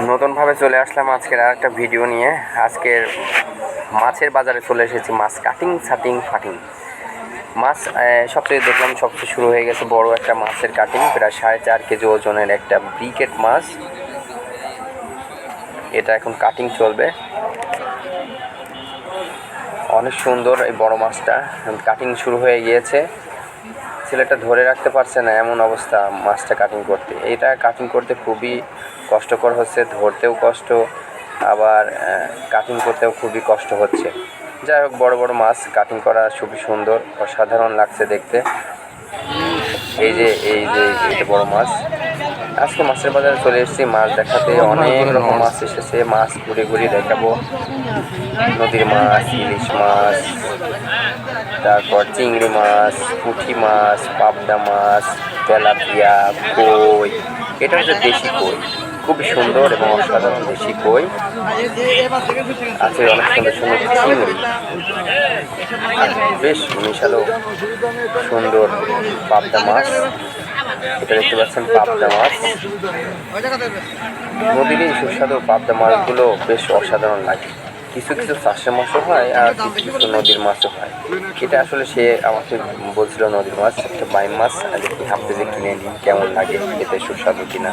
নতুনভাবে চলে আসলাম আজকের আর একটা ভিডিও নিয়ে। আজকের মাছের বাজারে চলে এসেছি, মাছ কাটিং সাটিং ফাটিং মাছ সবচেয়ে দেখলাম সবচেয়ে শুরু হয়ে গেছে বড় একটা মাছের কাটিং প্রায় সাড়ে চার কেজি ওজনের একটা ব্রিকেট মাছ। এটা এখন কাটিং চলবে। অনেক সুন্দর এই বড় মাছটা। কাটিং শুরু হয়ে গিয়েছে। ছেলেটা ধরে রাখতে পারছে না এমন অবস্থা মাছটা কাটিং করতে। এটা কাটিং করতে খুবই কষ্টকর হচ্ছে ধরতেও কষ্ট আবার কাটিং করতেও খুবই কষ্ট হচ্ছে। যাই হোক বড়ো বড়ো মাছ কাটিং করা খুবই সুন্দর অসাধারণ লাগছে দেখতে। এই যে এই যে এটা বড় মাছ। আজকে মাছের বাজারে চলে এসেছি মাছ দেখাতে অনেক রকম মাছ এসেছে। মাছ ঘুরে ঘুরে দেখাবো। নদীর মাছ ইলিশ মাছ তারপর চিংড়ি মাছ পুঁটি মাছ পাবদা মাছ তেলাপিয়া কই। এটা হচ্ছে দেশি কই। খুবই সুন্দর এবং অসাধারণ দেশি কই। আছে অনেক সুন্দর সুন্দর চিংড়ি বেশ মিশালো সুন্দর পাবদা মাছ। এটা দেখতে পাচ্ছেন পাবদা মাছ। নদীর এই সুস্বাদু পাবদা মাছগুলো বেশ অসাধারণ লাগে। কিছু কিছু চাষের মাছও হয় আর কিছু কিছু নদীর মাছও হয়। এটা আসলে সে আমাকে বলছিল নদীর মাছ, একটা বাইম মাছ। আর দেখি হাফতে যে কিনে নিই কেমন লাগে? খেতে সুস্বাদু কিনা?